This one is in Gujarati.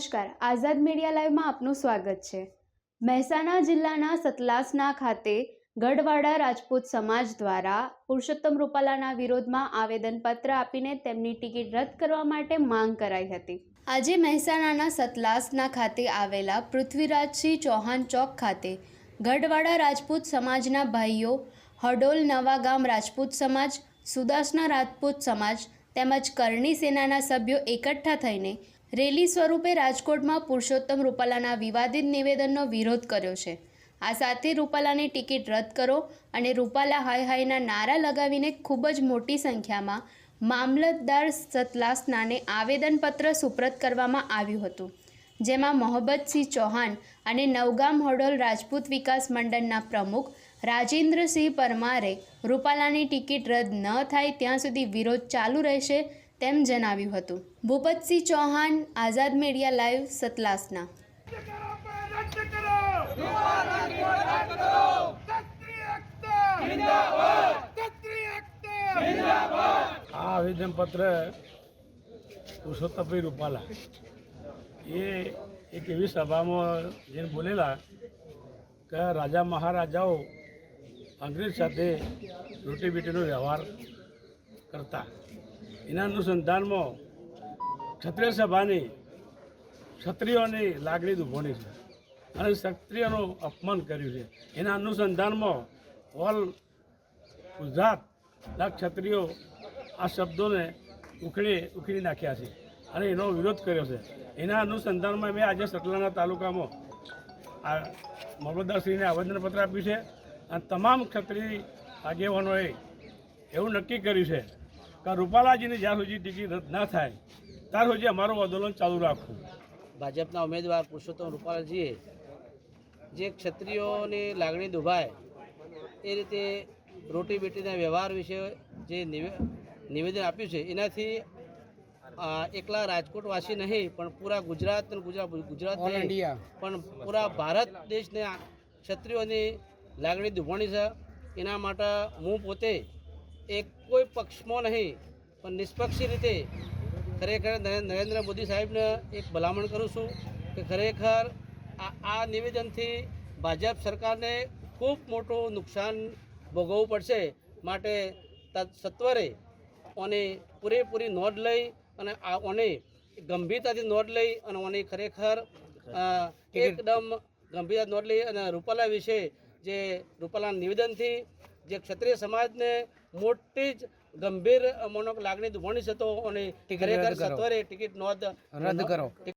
નમસ્કાર. આઝાદ મીડિયા લાઈવમાં આપનું સ્વાગત છે. મહેસાણા જિલ્લાના સતલાસના ખાતે ગઢવાડા રાજપૂત સમાજ દ્વારા પુરુષોત્તમ રૂપાલાના વિરોધમાં આવેદનપત્ર આપીને તેમની ટિકિટ રદ કરવા માટે માંગ કરાઈ હતી. આજે મહેસાણાના સતલાસના ખાતે આવેલા પૃથ્વીરાજસિંહ ચૌહાણ ચોક ખાતે ગઢવાડા રાજપૂત સમાજના ભાઈઓ હડોલ નવાગામ રાજપૂત સમાજ, સુદાસના રાજપૂત સમાજ તેમજ કરણી સેનાના સભ્યો એકઠા થઈને રેલી સ્વરૂપે રાજકોટમાં પુરુષોત્તમ રૂપાલાના વિવાદિત નિવેદનનો વિરોધ કર્યો છે. આ સાથે રૂપાલાની ટિકિટ રદ કરો અને રૂપાલા હાય હાયના નારા લગાવીને ખૂબ જ મોટી સંખ્યામાં મામલતદાર સતલાસનાને આવેદનપત્ર સુપ્રત કરવામાં આવ્યું હતું, જેમાં મોહબ્બતસિંહ ચૌહાણ અને નવગામ હોડોલ રાજપૂત વિકાસ મંડળના પ્રમુખ રાજેન્દ્રસિંહ પરમારે રૂપાલાની ટિકિટ રદ ન થાય ત્યાં સુધી વિરોધ ચાલુ રહેશે તેમ જણાવ્યું હતું. Bhupatsinh Chauhan, Azad media live, Satlasana. આ આવેદનપત્ર પુરુષોત્તમભાઈ રૂપાલા. એ એક એવી સભામાં જેને બોલેલા કે રાજા મહારાજાઓ અંગ્રેજ સાથે રોટી બેટીનો વ્યવહાર કરતા. એના અનુસંધાનમાં ક્ષત્રિય સભાની ક્ષત્રિયોની લાગણી દુભોણી છે અને ક્ષત્રિયોનું અપમાન કર્યું છે. એના અનુસંધાનમાં ઓલ ગુજરાતના ક્ષત્રિયો આ શબ્દોને ઉખડી ઉખડી નાખ્યા છે અને એનો વિરોધ કર્યો છે. એના અનુસંધાનમાં મેં આજે સટલાના તાલુકામાં આ મામલતદારશ્રીને આવેદનપત્ર આપ્યું છે. અને તમામ ક્ષત્રિય આગેવાનોએ એવું નક્કી કર્યું છે કે રૂપાલાજીની જ્યાં સુધી ટિકિટ રદ ના થાય ત્યાર સુધી અમારું આંદોલન ચાલુ રાખવું. ભાજપના ઉમેદવાર પુરુષોત્તમ રૂપાલાજીએ જે ક્ષત્રિયોની લાગણી દુભાય એ રીતે રોટી બેટીના વ્યવહાર વિશે જે નિવે- નિવેદન આપ્યું છે એનાથી એકલા રાજકોટવાસી નહીં પણ પૂરા ગુજરાત ગુજરાત ગુજરાત પણ પૂરા ભારત દેશને ક્ષત્રિયોની લાગણી દુભાણી છે. એના માટે હું પોતે એક કોઈ પક્ષમાં નહીં પણ નિષ્પક્ષી રીતે ખરેખર નરેન્દ્ર મોદી સાહેબને એક ભલામણ કરું છું કે ખરેખર આ આ નિવેદનથી ભાજપ સરકારને ખૂબ મોટું નુકસાન ભોગવવું પડશે. માટે સત્વરે ઓની પૂરેપૂરી નોંધ લઈ અને આ ઓની ગંભીરતાથી નોંધ લઈ અને ઓની ખરેખર એકદમ ગંભીરતા નોંધ લઈ અને રૂપાલા વિશે જે રૂપાલા નિવેદનથી જે ક્ષત્રિય સમાજને મોટી જ ગંભીર મનોક લાગણી દુભાણી છે અને ખરેખર સત્વરે ટિકિટ નોંધ રદ કરો.